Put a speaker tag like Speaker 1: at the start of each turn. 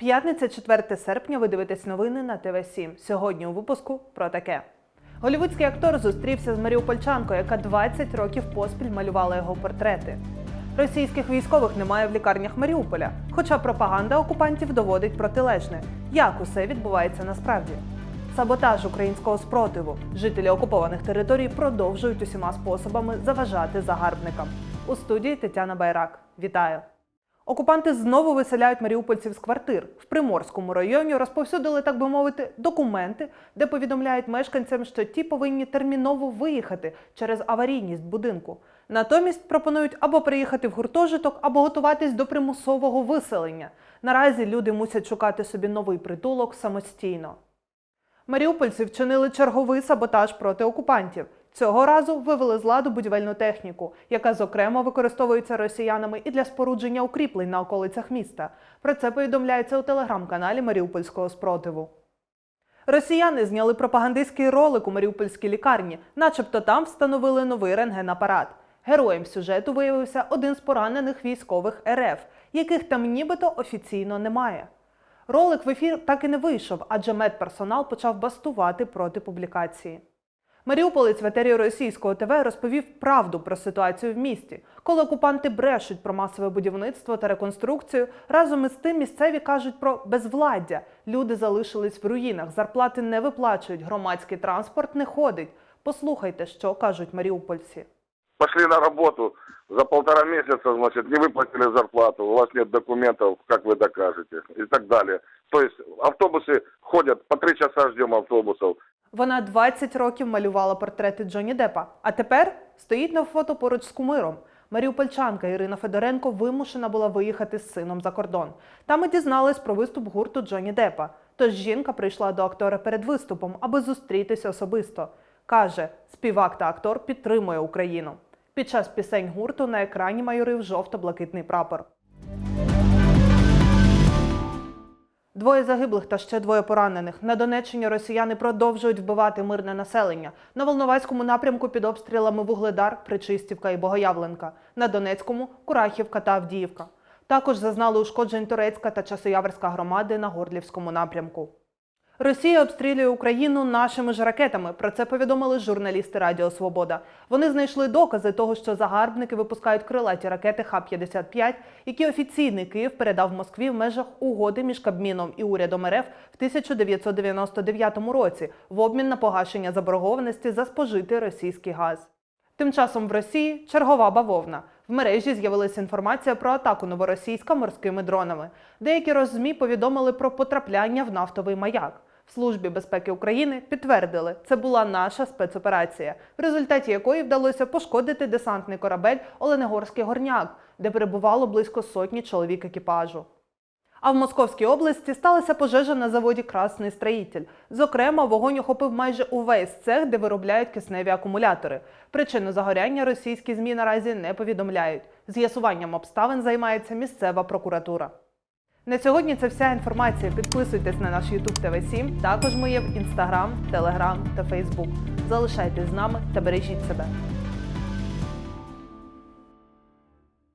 Speaker 1: П'ятниця, 4 серпня. Ви дивитесь новини на ТВ 7 Сьогодні у випуску про таке. Голівудський актор зустрівся з маріупольчанкою, яка 20 років поспіль малювала його портрети. Російських військових немає в лікарнях Маріуполя, хоча пропаганда окупантів доводить протилежне. Як усе відбувається насправді? Саботаж українського спротиву. Жителі окупованих територій продовжують усіма способами заважати загарбникам. У студії Тетяна Байрак. Вітаю! Окупанти знову виселяють маріупольців з квартир. В Приморському районі розповсюдили, так би мовити, документи, де повідомляють мешканцям, що ті повинні терміново виїхати через аварійність будинку. Натомість пропонують або приїхати в гуртожиток, або готуватись до примусового виселення. Наразі люди мусять шукати собі новий притулок самостійно. Маріупольці вчинили черговий саботаж проти окупантів. Цього разу вивели з ладу будівельну техніку, яка зокрема використовується росіянами і для спорудження укріплень на околицях міста. Про це повідомляється у телеграм-каналі Маріупольського спротиву. Росіяни зняли пропагандистський ролик у Маріупольській лікарні, начебто там встановили новий рентгенапарат. Героєм сюжету виявився один з поранених військових РФ, яких там нібито офіційно немає. Ролик в ефір так і не вийшов, адже медперсонал почав бастувати проти публікації. Маріуполець в етері російського ТВ розповів правду про ситуацію в місті. Коли окупанти брешуть про масове будівництво та реконструкцію, разом із тим місцеві кажуть про безвладдя. Люди залишились в руїнах, зарплати не виплачують, громадський транспорт не ходить. Послухайте, що кажуть маріупольці.
Speaker 2: Пошли на работу, за полтора месяца, значит, не выплатили зарплату, у вас нет документов, как вы докажете, и так далее. То есть автобусы ходят, по три часа ждем автобусов.
Speaker 1: Вона 20 років малювала портрети Джоні Депа, а тепер стоїть на фото поруч з кумиром. Маріупольчанка Ірина Федоренко вимушена була виїхати з сином за кордон. Там і дізнались про виступ гурту Джоні Депа. Тож жінка прийшла до актора перед виступом, аби зустрітися особисто. Каже, співак та актор підтримує Україну. Під час пісень гурту на екрані майорив жовто-блакитний прапор. Двоє загиблих та ще двоє поранених. На Донеччині росіяни продовжують вбивати мирне населення. На Волноваському напрямку під обстрілами Вугледар, Причистівка і Богоявленка. На Донецькому Курахівка та Авдіївка. Також зазнали ушкоджень Турецька та Часояверська громади на Горлівському напрямку. Росія обстрілює Україну нашими ж ракетами. Про це повідомили журналісти Радіо Свобода. Вони знайшли докази того, що загарбники випускають крилаті ракети Х-55, які офіційний Київ передав Москві в межах угоди між Кабміном і урядом РФ в 1999 році в обмін на погашення заборгованості за спожитий російський газ. Тим часом в Росії чергова бавовна. В мережі з'явилася інформація про атаку новоросійська морськими дронами. Деякі роззмі повідомили про потрапляння в нафтовий маяк. Службі безпеки України підтвердили, це була наша спецоперація, в результаті якої вдалося пошкодити десантний корабель Оленегорський горняк, де перебувало близько сотні чоловік екіпажу. А в Московській області сталася пожежа на заводі Красний строїтель. Зокрема, вогонь охопив майже увесь цех, де виробляють кисневі акумулятори. Причину загоряння російські змі наразі не повідомляють. З'ясуванням обставин займається місцева прокуратура. На сьогодні це вся інформація. Підписуйтесь на наш YouTube TV 7 Також ми є в Instagram, Telegram та Facebook. Залишайтесь з нами та бережіть себе.